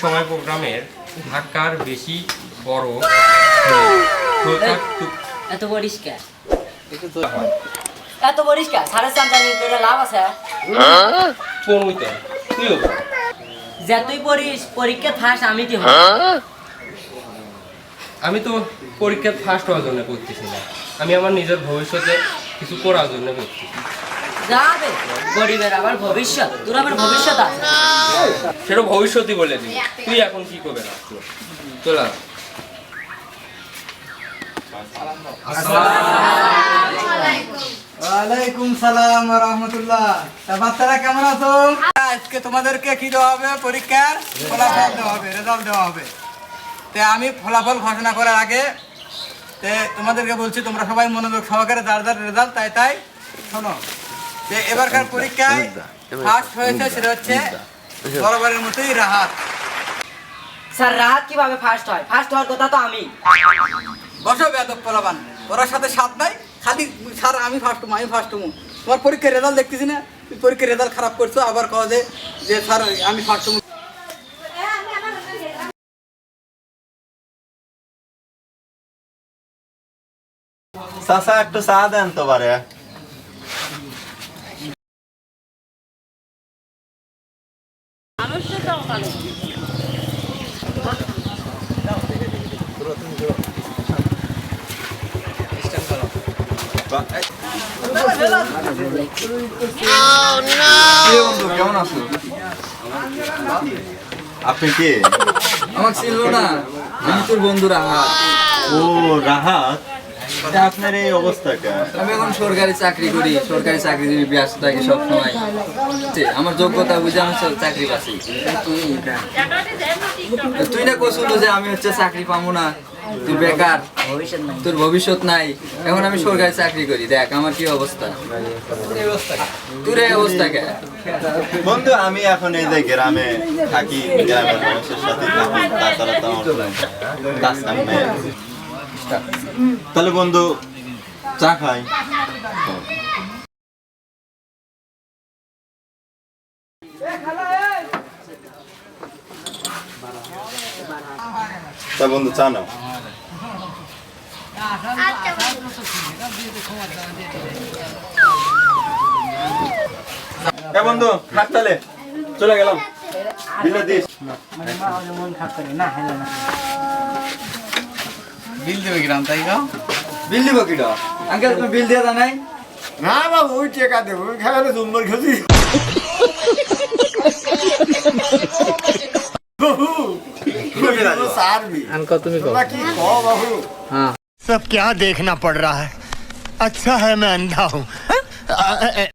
সময় প্রোগ্রামের ধাক্কার বেশি বড় এত পরিষ্কার এত পরিষ্কার সাড়ে চামচানি করে লাভ আছে। পড়ুইতে বল। যে তুই পড়িস পরীক্ষা ফার্স্ট আমি কি আমি তো পরীক্ষা ফার্স্ট হওয়ার জন্য করতেছি না। আমি আমার নিজের ভবিষ্যতে কিছু করার জন্য করছি যাবে গরিবের আবার ভবিষ্যৎ। তোর আবার ভবিষ্যৎ আছে। সেটা ভবিষ্যতই বলে দিই তুই এখন কি করবে? না চলা। ওয়ালাইকুম সালাম রহমতুল্লাহ তা বাচ্চারা কেমন আছো? আজকে তোমাদেরকে কি দেওয়া হবে? পরীক্ষার ফলাফল দেওয়া হবে রেজাল্ট দেওয়া হবে। তে আমি ফলাফল ঘোষণা করার আগে তে তোমাদেরকে বলছি তোমরা সবাই মনোযোগ সহকারে যার যার রেজাল্ট তাই তাই শোনো। যে এবারকার পরীক্ষায় ফার্স্ট হয়েছে সেটা হচ্ছে বরাবরের মতোই রাহাত। স্যার রাত কীভাবে ফার্স্ট হয়? ফার্স্ট হওয়ার কথা তো আমি। বসো বেদক পলাবান ওরার সাথে সাথ নাই খালি স্যার আমি ফার্স্ট আমি ফার্স্ট হমু তোমার পরীক্ষার রেজাল্ট দেখতেছি না? তুমি পরীক্ষার রেজাল্ট খারাপ করছ আবার কও যে যে স্যার আমি ফার্স্ট হমু চাচা একটু চা দেন তো বারে কেমন আছো? আপনি কে? আমাকে চিনলো না আমি তোর বন্ধুরা ও রাহাত? আপনার এই অবস্থা আমি এখন সরকারি চাকরি করি সরকারি চাকরির ব্যস্ত থাকি সবসময়। আমার যোগ্যতা বুঝে আমি চাকরি পাচ্ছি। তুই না কছিল যে আমি হচ্ছে চাকরি পাবো না তুই বেকার তোর ভবিষ্যৎ নাই এখন আমি সরকারি চাকরি করি দেখ আমার কি অবস্থা। তোর এই অবস্থা কে? বন্ধু আমি এখন এই যে গ্রামে থাকি গ্রামের মানুষের সাথে থাকি তাছাড়া তো আমার কাজ কাম নাই। তাহলে বন্ধু চা খাই তা বন্ধু চা নাও বন্ধু তাহলে চলে গেলাম বিলে দিস বিল দেবে গ্রাম তাই গাও বিল দিব কিটা আঙ্কেল তুমি বিল দিয়ে জানাই না বাবু ওই টাকা দেবো খেলে জুম্বর খেয়েছি কি কো বাবু सब क्या देखना पड़ रहा है अच्छा है मैं अंधा हूँ